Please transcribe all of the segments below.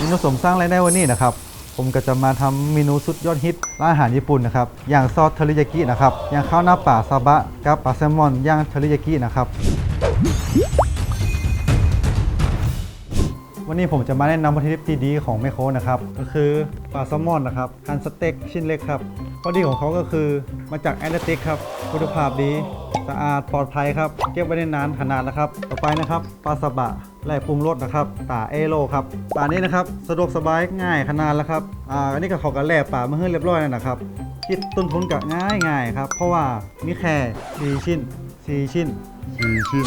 เมนูสมสร้างรายได้วันนี้นะครับ ผมก็จะมาทำเมนูสุดยอดฮิตร้านอาหารญี่ปุ่นนะครับ อย่างซอสเทอริยากินะครับ อย่างข้าวหน้าป่าซาบะกับปลาแซลมอนย่างเทอริยากินะครับ วันนี้ผมจะมาแนะนำวัตถุดิบที่ดีของแมคโครนะครับ ก็คือปลาแซลมอนนะครับหั่นสเต็กชิ้นเล็กครับ อดีของเขาก็คือมาจากแอนตาติกครับคุณภาพดีสะอาดปลอดภัยครับ เก็บไว้ได้นานขนาดนะครับ ต่อไปนะครับปลาสบะและปรุงรสนะครับตาเอโลครับปลานี้นะครับสะดวกสบายง่ายขนาดแล้วครับอ่าอันนี้ก็เขากันแล่ปลามาให้เรียบร้อยแล้วนะครับคิดต้นทุนกับง่ายง่ายๆครับ เพราะว่ามีแค่สี่ชิ้นสี่ชิ้นสี่ชิ้น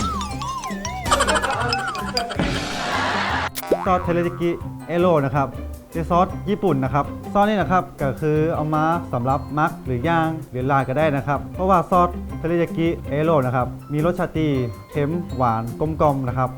ซอสเทเลจิกิเอโรนะครับ เป็นซอสญี่ปุ่นนะครับซอสนี่นะครับก็คือเอามาสำหรับมักหรือย่างหรือลาดก็ได้นะครับ เพราะว่าซอสเทเลจิกิเอโรนะครับมีรสชาติเค็มหวานกลมกลมนะครับ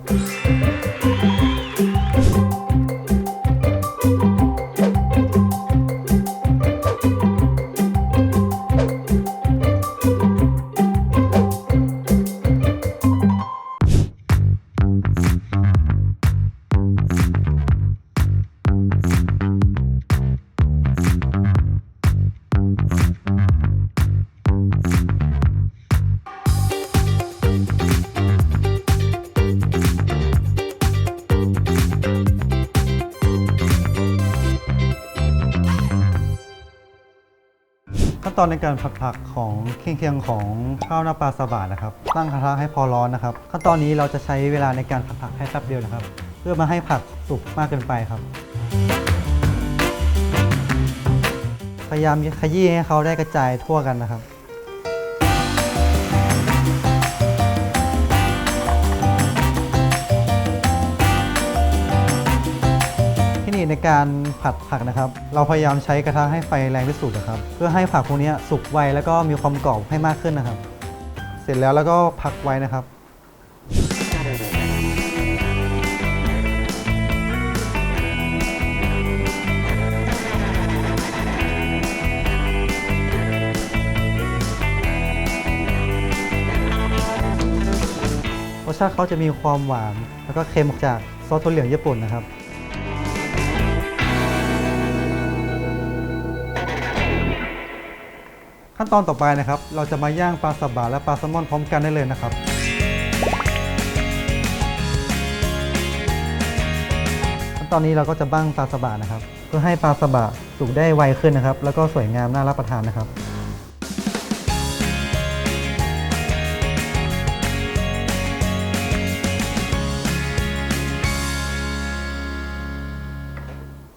ขั้นตอนในการผัดผักของเคียงเคียงของข้าวหน้าปลาซาบานะครับ ตั้งกระทะให้พอร้อนนะครับ ขั้นตอนนี้เราจะใช้เวลาในการผัดผักแค่แป๊บเดียวนะครับ เพื่อมาให้ผักสุกมากเกินไปครับ พยายามขยี้ให้เขาได้กระจายทั่วกันนะครับ ในการผัดผักนะครับ เราพยายามใช้กระทะให้ไฟแรงที่สุดนะครับ เพื่อให้ผักพวกนี้สุกไวแล้วก็มีความกรอบให้มากขึ้นนะครับ เสร็จแล้วแล้วก็พักไว้นะครับรสชาติเขาจะมีความหวาน แล้วก็เค็มจากซอสถั่วเหลืองญี่ปุ่นนะครับ ขั้นตอนต่อไปนะครับ เราจะมาย่างปลาสบะและปลาแซลมอนพร้อมกันได้เลยนะครับ ขั้นตอนนี้เราก็จะบ้างปลาสบะนะครับ เพื่อให้ปลาสบะสุกได้ไวขึ้นนะครับ แล้วก็สวยงามน่ารับประทานนะครับ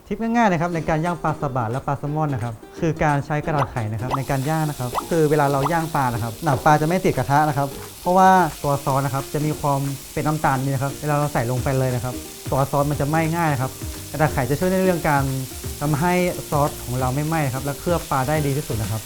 ทิปง่ายๆนะครับในการย่างปลาสบะและปลาแซลมอนนะครับคือการใช้กระดาษไข่นะครับในการย่างนะครับ คือเวลาเราย่างปลานะครับหนังปลาจะไม่ติดกระทะนะครับ เพราะว่าตัวซอสนะครับจะมีความเป็นน้ำตาลนี่นะครับเวลาเราใส่ลงไปเลยนะครับ ตัวซอสมันจะไหม้ง่ายนะครับกระดาษไข่จะช่วยในเรื่องการทำให้ซอสของเราไม่ไหม้ครับและเคลือบปลาได้ดีที่สุดนะครับ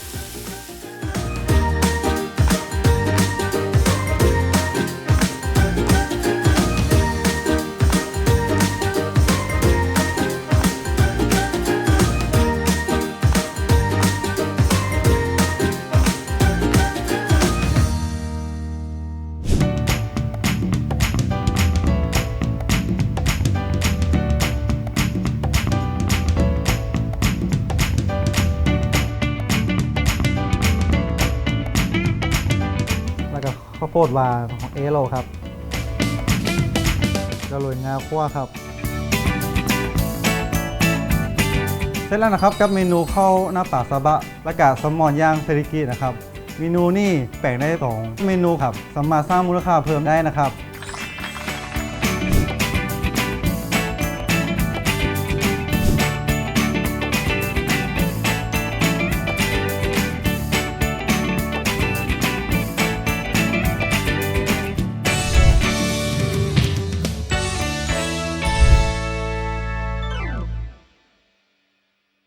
โพดหวานของเอโรครับกระโรยงาคั่วครับ เสร็จแล้วนะครับกับเมนูข้าวหน้าป่าซาบะและกาแซลมอนย่างเซริกินะครับ เมนูนี่แบ่งได้สองเมนูครับสามารถสร้างมูลค่าเพิ่มได้นะครับ